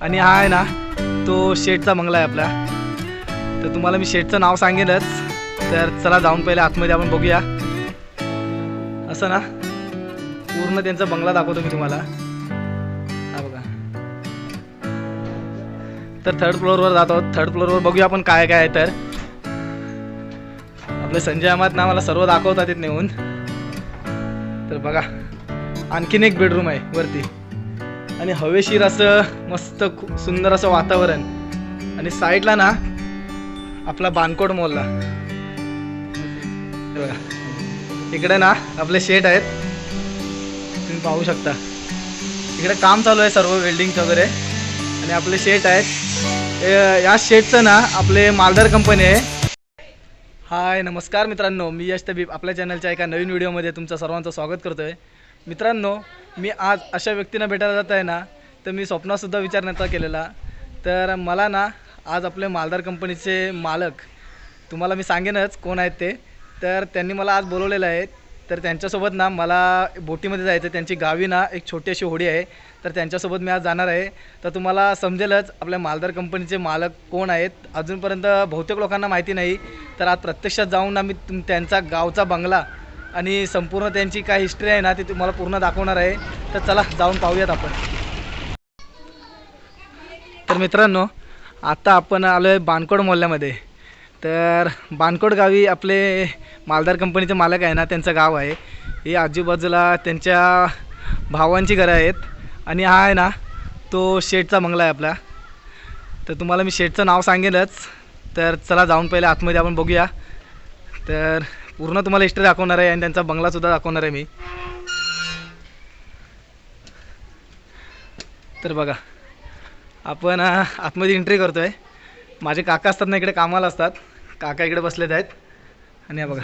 आणि हा आहे ना तो शेठचा बंगला आहे आपला. तर तुम्हाला मी शेठचं नाव सांगेनच तर चला जाऊन पहिले आतमध्ये आपण बघूया. असं ना पूर्ण त्यांचा बंगला दाखवतो मी तुम्हाला. हा बघा. तर थर्ड फ्लोअरवर जातो. थर्ड फ्लोअरवर बघूया आपण काय काय आहे तर. आपले संजय अहमद ना मला सर्व दाखवतात येत नेऊन तर बघा आणखीन एक बेडरूम आहे वरती. आणि हवेशीर असं मस्त खूप सुंदर असं वातावरण. आणि साईडला ना आपला बानकोड मॉलला इकडे ना आपले शेट आहेत. तुम्ही पाहू शकता. इकडे काम चालू आहे सर्व वेल्डिंगचं वगैरे. आणि आपले शेट आहेत. या शेटचं ना आपले मालदार कंपनी आहे. हाय नमस्कार मित्रांनो. मी यश तबीब. आपल्या चॅनलच्या एका नवीन व्हिडिओमध्ये तुमचं सर्वांचं स्वागत करतो आहे मित्रांनो मी आज अशा व्यक्तींना भेटायला जात आहे ना तर मी स्वप्नातसुद्धा विचार नव्हता केलेला. तर मला ना आज आपले मालदार कंपनीचे मालक तुम्हाला मी सांगेनच कोण आहेत ते. तर त्यांनी मला आज बोलवलेलं आहे. तर त्यांच्यासोबत ना मला बोटीमध्ये जायचं आहे. त्यांची गावी ना एक छोटी अशी होडी आहे. तर त्यांच्यासोबत मी आज जाणार आहे. तर तुम्हाला समजेलच आपल्या मालदार कंपनीचे मालक कोण आहेत. अजूनपर्यंत बहुतेक लोकांना माहिती नाही. तर आज प्रत्यक्षात जाऊन ना मी तुम त्यांचा गावचा बंगला आणि संपूर्ण त्यांची काय हिस्ट्री आहे ना ती तुम्हाला पूर्ण दाखवणार आहे. तर चला जाऊन पाहूयात आपण. तर मित्रांनो आता आपण आलो आहे बानकोड मोहल्ल्यामध्ये. तर बानकोड गावी आपले मालदार कंपनीचे मालक आहे ना त्यांचं गाव आहे. हे आजूबाजूला त्यांच्या भावांची घरं आहेत. आणि हा आहे ना तो शेठचा बंगला आहे आपला. तर तुम्हाला मी शेठचं नाव सांगेनच तर चला जाऊन पहिले आतमध्ये आपण बघूया. तर पूर्ण तुम्हाला हिस्ट्री दाखवणार आहे आणि त्यांचा बंगलासुद्धा दाखवणार आहे मी. तर बघा आपण आतमध्ये एंट्री करतो आहे माझे काका असतात ना इकडे कामाला असतात. काका इकडे बसलेत आहेत. आणि हा बघा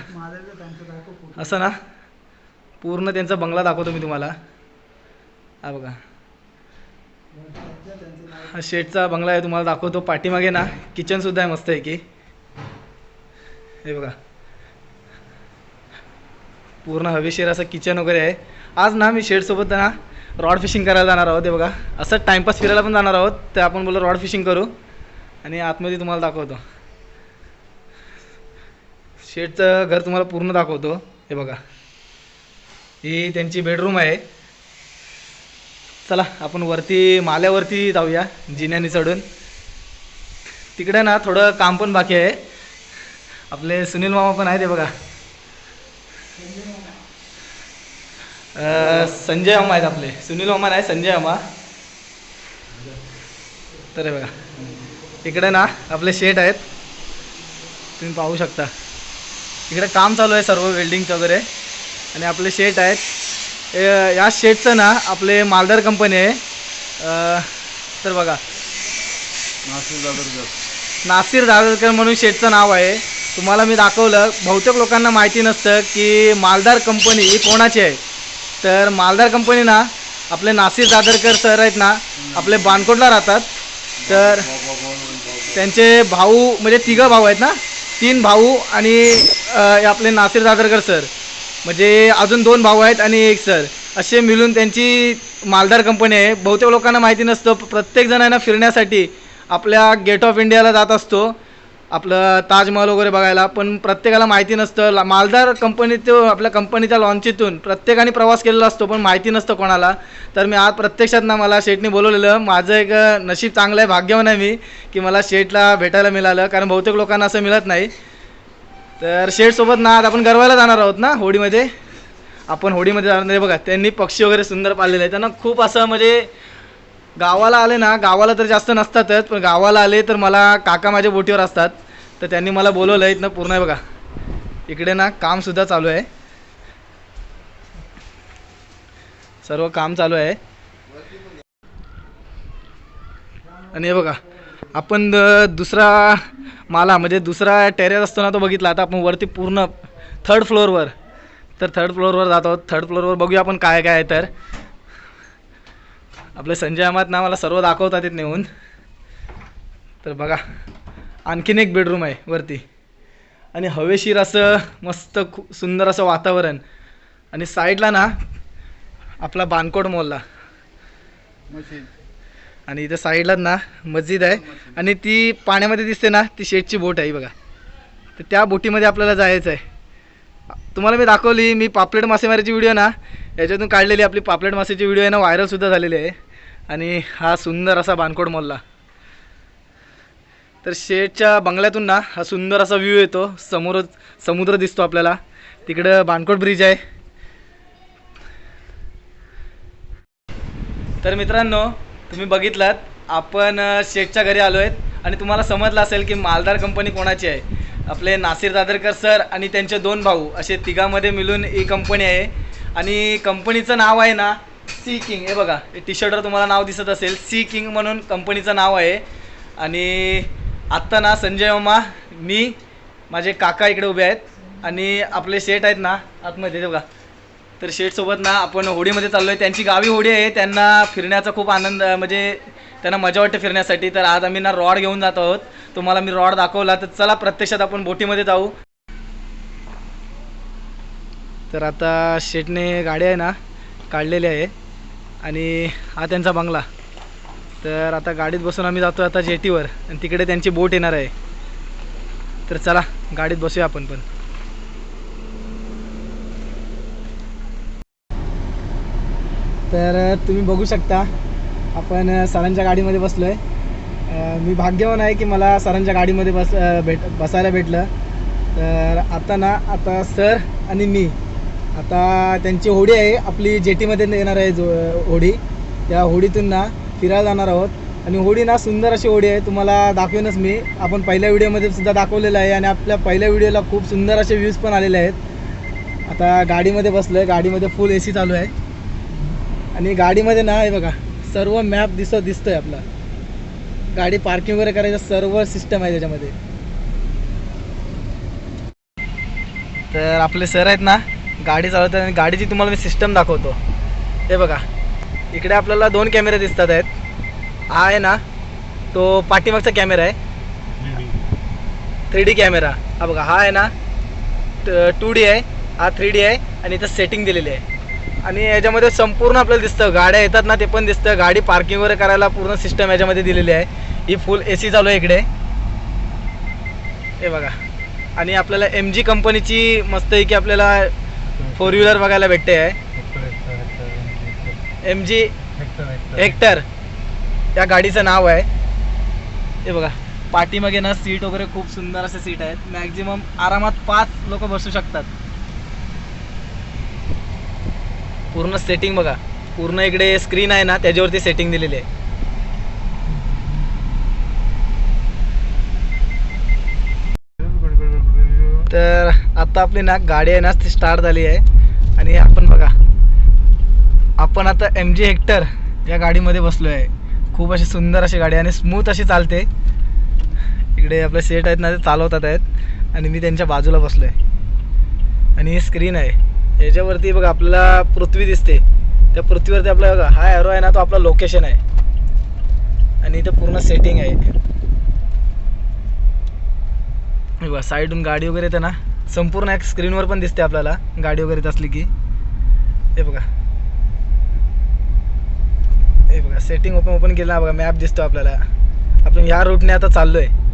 असं ना पूर्ण त्यांचा बंगला दाखवतो मी तुम्हाला. हा बघा. हा शेटचा बंगला आहे तुम्हाला दाखवतो. पाठीमागे ना किचनसुद्धा आहे मस्त आहे की हे बघा. पूर्ण हवेशीर असं किचन वगैरे आहे. आज ना मी शेडसोबत ना रॉड फिशिंग करायला जाणार आहोत हे बघा. असं टाईमपास फिरायला पण जाणार आहोत तर आपण बोललो रॉड फिशिंग करू. आणि आतमध्ये तुम्हाला दाखवतो. शेडचं घर तुम्हाला पूर्ण दाखवतो हे बघा. ही त्यांची बेडरूम आहे. चला आपण वरती माल्यावरती जाऊया जिन्याने चढून. तिकडे ना थोडं काम पण बाकी आहे. आपले सुनील मामा पण आहेत हे बघा. संजय मामा आहेत आपले. सुनील मामा नाही संजय मामा तर बघा. इकडे ना आपले शेट आहेत. तुम्ही पाहू शकता. इकडे काम चालू आहे सर्व वेल्डिंगचं वगैरे. आणि आपले शेट आहेत. या शेटचं ना आपले मालदार कंपनी आहे. तर बघा. नासिर दादरकर म्हणून शेटचं नाव आहे. तुम्हाला मी दाखवलं. बहुतेक लोकांना माहिती नसतं की मालदार कंपनी ही कोणाची आहे. तर मालदार कंपनी ना आपले नासिर दादरकर सर आहेत ना आपले बानकोटला राहतात. तर त्यांचे भाऊ म्हणजे तिघं भाऊ आहेत ना तीन भाऊ आणि आपले नासिर दादरकर सर. म्हणजे अजून दोन भाऊ आहेत आणि एक सर. असे मिळून त्यांची मालदार कंपनी आहे. बहुतेक लोकांना माहिती नसतं प्रत्येकजण आहे ना फिरण्यासाठी आपल्या गेट ऑफ इंडियाला जात असतो. आपलं ताजमहल वगैरे बघायला पण प्रत्येकाला माहिती नसतं. ला- मालदार कंपनीत आपल्या कंपनीच्या लॉन्चीतून प्रत्येकाने प्रवास केलेला असतो पण माहिती नसतं कोणाला. तर मी आज प्रत्यक्षात ना मला शेटने बोलवलेलं माझं एक नशीब चांगलं आहे भाग्यवान आहे मी की मला शेटला भेटायला मिळालं कारण बहुतेक लोकांना असं मिळत नाही. तर शेठसोबत ना आज आपण गरवायला जाणार आहोत ना होडीमध्ये? आपण होडीमध्ये जाणार नाही. बघा त्यांनी पक्षी वगैरे सुंदर पाळलेले आहेत. त्यांना खूप असं म्हणजे गावाला आले ना गावाला तर जास्त नसतातच पण गावाला आले तर मला काका माझ्या बोटीवर असतात. तर त्यांनी मला बोलवलं आहे इथनं पूर्ण आहे बघा. इकडे ना कामसुद्धा चालू आहे. सर्व काम चालू आहे. आणि हे बघा आपण दुसरा माला म्हणजे दुसरा टेरेस असतो ना तो बघितला आता आपण वरती पूर्ण थर्ड फ्लोअरवर तर थर्ड फ्लोअरवर जात आहोत. थर्ड फ्लोअरवर बघूया आपण काय काय आहे तर. आपले संजय अहमद ना मला सर्व दाखवतात येत नेऊन. तर बघा आणखीन एक बेडरूम आहे वरती. आणि हवेशीर असं मस्त खूप सुंदर असं वातावरण. आणि साईडला ना आपला बानकोड मॉलला आणि इथं साईडलाच ना मस्जिद आहे. आणि ती पाण्यामध्ये दिसते ना ती शेटची बोट आहे बघा. तर त्या बोटीमध्ये आपल्याला जायचं आहे. तुम्हाला मी दाखवली मी पापलेट मासेमारीची व्हिडिओ ना याच्यातून काढलेली आपली पापलेट मासेची व्हिडिओ आहे ना व्हायरलसुद्धा झालेली आहे. आणि हा सुंदर असा बानकोड मोल्ला तर शेटच्या बंगल्यातून ना हा सुंदर असा व्ह्यू येतो. समोर समुद्र दिसतो आपल्याला. तिकडं बानकोट ब्रिज आहे. तर मित्रांनो तुम्ही बघितलात आपण शेठच्या घरी आलो आहेत आणि तुम्हाला समजलं असेल की मालदार कंपनी कोणाची आहे. आपले नासिर दादरकर सर आणि त्यांचे दोन भाऊ असे तिघामध्ये मिळून ही कंपनी आहे. आणि कंपनीचं नाव आहे ना सी किंग. हे बघा टी शर्टवर तुम्हाला नाव दिसत असेल. सी किंग म्हणून कंपनीचं नाव आहे. आणि आत्ता ना संजय मामा मी माझे काका इकडे उभे आहेत. आणि आपले शेट आहेत ना आतमध्ये ते बघा. तर शेठसोबत ना आपण होडीमध्ये चाललो आहे त्यांची गावी होडी आहे. त्यांना फिरण्याचा खूप आनंद म्हणजे त्यांना मजा वाटते फिरण्यासाठी. तर आज आम्ही ना रॉड घेऊन जात आहोत. तुम्हाला मी रॉड दाखवला तर चला प्रत्यक्षात आपण बोटीमध्ये जाऊ. तर आता शेटने गाडी आहे ना काढलेली आहे. आणि हा त्यांचा बंगला. तर आता गाडीत बसून आम्ही जातो आता जेटीवर. आणि तिकडे त्यांची बोट येणार आहे. तर चला गाडीत बसूया आपण पण. तर तुम्ही बघू शकता आपण सरांच्या गाडीमध्ये बसलो आहे मी भाग्यवान आहे की मला सरांच्या गाडीमध्ये बस भेट बसायला भेटलं. तर आता ना आता सर आणि मी आता त्यांची होडी आहे. आपली जेटीमध्ये येणार आहे जो होडी. त्या होडीतून ना फिरायला जाणार आहोत. आणि होडी ना सुंदर अशी होडी आहे. तुम्हाला दाखवेनच मी. आपण पहिल्या व्हिडिओमध्ये सुद्धा दाखवलेलं आहे. आणि आपल्या पहिल्या व्हिडिओला खूप सुंदर असे व्ह्यूज पण आलेले आहेत. आता गाडीमध्ये बसलो आहे गाडीमध्ये फुल ए सी चालू आहे. आणि गाडीमध्ये ना हे बघा सर्व मॅप दिसत दिसतोय आपला. गाडी पार्किंग वगैरे करायचं सर्व सिस्टम आहे त्याच्यामध्ये. तर आपले सर आहेत ना गाडी चालवतात आणि गाडीची तुम्हाला मी सिस्टम दाखवतो. हे बघा. इकडे आपल्याला दोन कॅमेरे दिसतात आहेत. हा आहे ना तो पाठीमागचा कॅमेरा आहे. थ्री डी कॅमेरा हा बघा हा आहे ना टू डी आहे. हा थ्री डी आहे आणि इथं सेटिंग दिलेली आहे. आणि याच्यामध्ये संपूर्ण आपल्याला दिसतं. गाड्या येतात ना ते पण दिसतं. गाडी पार्किंग वगैरे करायला पूर्ण सिस्टम याच्यामध्ये दिलेली आहे. ही फुल ए सी चालू आहे इकडे. हे बघा. आणि आपल्याला एम जी कंपनीची मस्त आहे की आपल्याला फोर व्हीलर बघायला भेटते. आहे एम जी हेक्टर या गाडीचं नाव आहे. हे बघा पाठीमागे ना सीट वगैरे खूप सुंदर असे सीट आहेत. मॅक्झिमम आरामात पाच लोक बसू शकतात. पूर्ण सेटिंग बघा. पूर्ण इकडे स्क्रीन आहे ना त्याच्यावरती सेटिंग दिलेली आहे तर आता आपली ना गाडी आहे ना ती स्टार्ट झाली आहे. आणि आपण बघा आपण आता एम जी हेक्टर या गाडीमध्ये बसलो आहे खूप अशी सुंदर अशी गाडी आणि स्मूथ अशी चालते. इकडे आपले सेट आहेत ना ते चालवतात आहेत. आणि मी त्यांच्या बाजूला बसलो आहे आणि ही स्क्रीन आहे. याच्यावरती बघा आपल्याला पृथ्वी दिसते. त्या पृथ्वीवरती आपला बघा हा ॲरो आहे ना तो आपला लोकेशन आहे. आणि इथं पूर्ण सेटिंग आहे. बघा साईडून गाडी वगैरे येते ना. संपूर्ण एक स्क्रीनवर पण दिसते आपल्याला गाडी वगैरे येत असली की. हे बघा. हे बघा सेटिंग ओपन ओपन केलं ना बघा मॅप दिसतो आपल्याला. आपण ह्या रूटने आता चाललो आहे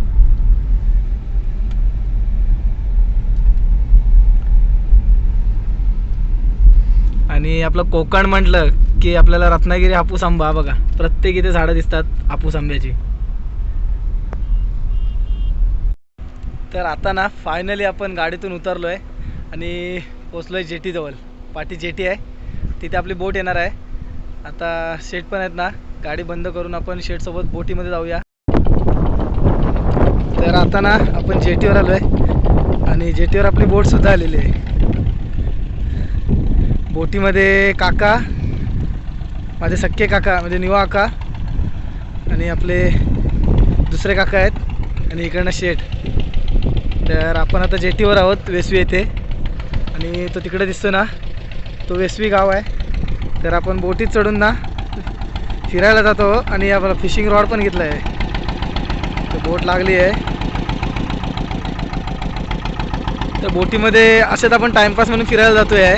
आणि आपलं कोकण म्हटलं की आपल्याला रत्नागिरी हापूस आंबा बघा. प्रत्येक इथे झाडं दिसतात हापूस आंब्याची. तर आता ना फायनली आपण गाडीतून उतरलो आहे आणि पोचलो आहे जेटीजवळ. पाठी जेटी आहे. तिथे आपली बोट येणार आहे. आता शेट पण आहेत ना गाडी बंद करून आपण शेटसोबत बोटीमध्ये जाऊया. तर आता ना आपण जेटीवर आलो आहे आणि जेटीवर आपली बोटसुद्धा आलेली आहे. बोटीमध्ये काका माझे सख्खे काका म्हणजे निवा काका आणि आपले दुसरे काका आहेत. आणि इकडनं शेठ. तर आपण आता जेटीवर आहोत वेसवी येथे. आणि तो तिकडे दिसतो ना तो वेसवी गाव आहे. तर आपण बोटीत चढून ना फिरायला जातो आणि आपला फिशिंग रॉड पण घेतला आहे. तर बोट लागली आहे. तर बोटीमध्ये असेच आपण टाईमपास म्हणून फिरायला जातो आहे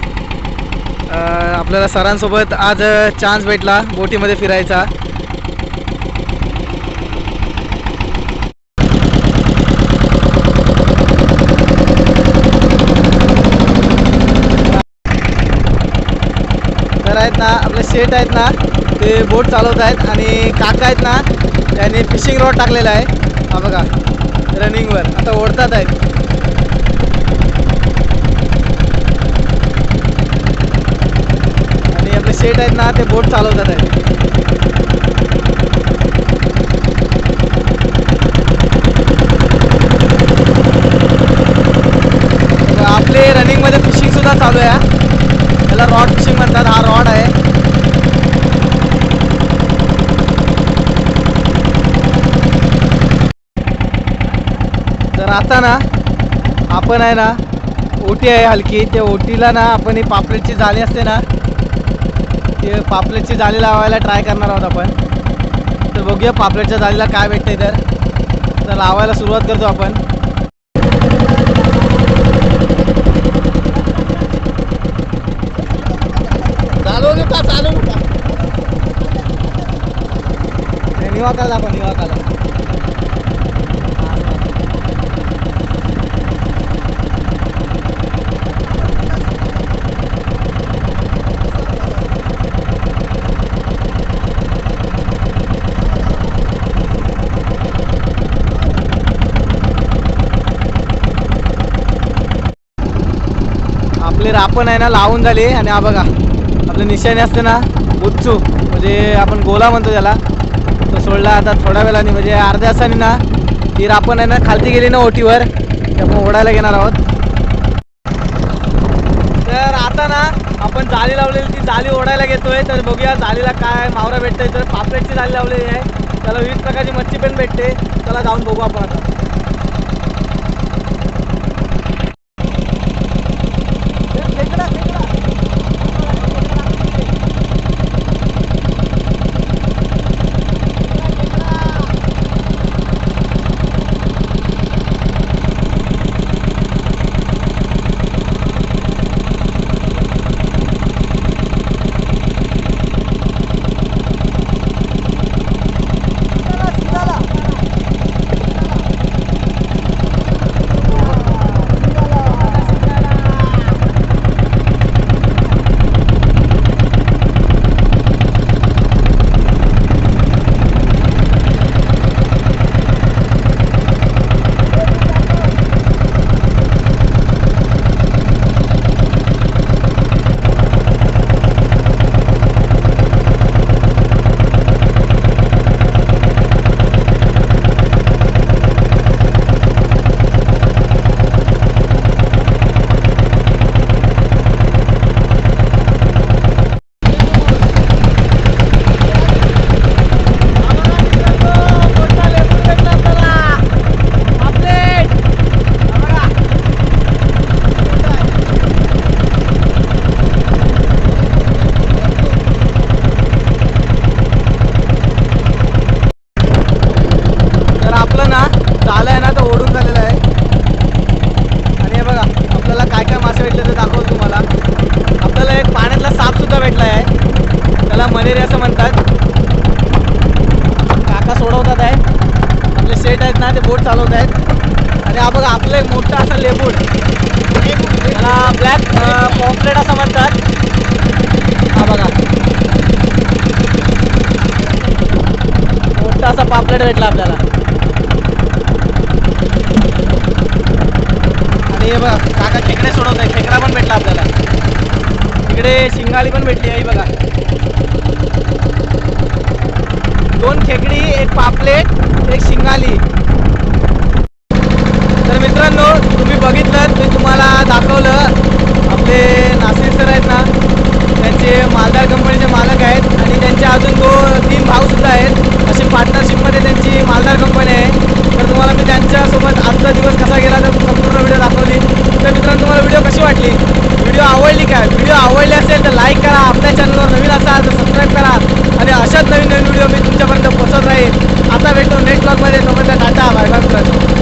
आपल्याला सरांसोबत आज चान्स भेटला बोटीमध्ये फिरायचा. ना आपले शेट आहेत ना ते बोट चालवत आहेत आणि काका आहेत ना त्यांनी फिशिंग रॉड टाकलेला आहे. हा बघा रनिंगवर आता ओढतात आहेत. आणि आपले शेट आहेत ना ते बोट चालवतात आहेत. आपले रनिंगमध्ये फिशिंग सुद्धा चालू आहे त्याला म्हणतात हा रॉड आहे तर आता ना आपण आहे ना ओटी आहे हलकी त्या ओटीला ना आपण ही पापलेटची जाळी असते ना ते पापलेटची जाळी लावायला ट्राय करणार आहोत आपण. तर बघूया पापलेटच्या जाळीला काय भेटतंय तर तर लावायला सुरुवात करतो आपण चालवली का चालवली का निवाकाला आपण आपले रापण आहे ना लावून झाले. आणि हा बघा आपलं निशाणी असते ना उच्चू म्हणजे आपण गोला म्हणतो त्याला. सोडला. आता थोड्या वेळाने म्हणजे अर्ध्या तासाने ना ती रापण आहे ना खालती गेली ना ओटीवर. त्यामुळे ओढायला घेणार आहोत. तर आता ना आपण जाळी लावलेली ती जाळी ओढायला घेतोय. तर बघूया जाळीला काय मावरा भेटतोय. तर पापलेटची जाळी लावलेली आहे. त्याला विविध प्रकारची मच्छी पण भेटते. त्याला जाऊन बघू आपण आता. एक लेबूड त्याला ब्लॅक पॉम्पलेट असं म्हणतात. हा बघा. मोठा असा पापलेट भेटला आपल्याला. आणि हे बघा काका खेकडे सोडवत आहे खेकडा पण भेटला आपल्याला. इकडे शिंगाळी पण भेटली आहे बघा. दोन खेकडी एक पापलेट एक शिंगाली. मित्रांनो तुम्ही बघितलं मी तुम्हाला दाखवलं. आपले नाशिक सर आहेत ना त्यांचे मालदार कंपनीचे मालक आहेत आणि त्यांचे अजून दो तीन भाऊ सुद्धा आहेत. अशी पार्टनरशिपमध्ये त्यांची मालदार कंपनी आहे. तर तुम्हाला मी त्यांच्यासोबत आजचा दिवस कसा गेला तर संपूर्ण व्हिडिओ दाखवली. तर मित्रांनो तुम्हाला व्हिडिओ कशी वाटली? व्हिडिओ आवडली काय व्हिडिओ आवडली असेल तर लाईक करा. आपल्या चॅनलवर नवीन असाल तर सबस्क्राईब करा. आणि अशाच नवीन नवीन व्हिडिओ मी तुमच्यापर्यंत पोहोचत राहील. आता भेटतो नेक्स्ट ब्लॉगमध्ये तोपर्यंत टाटा. बाय बाय मित्रांनो.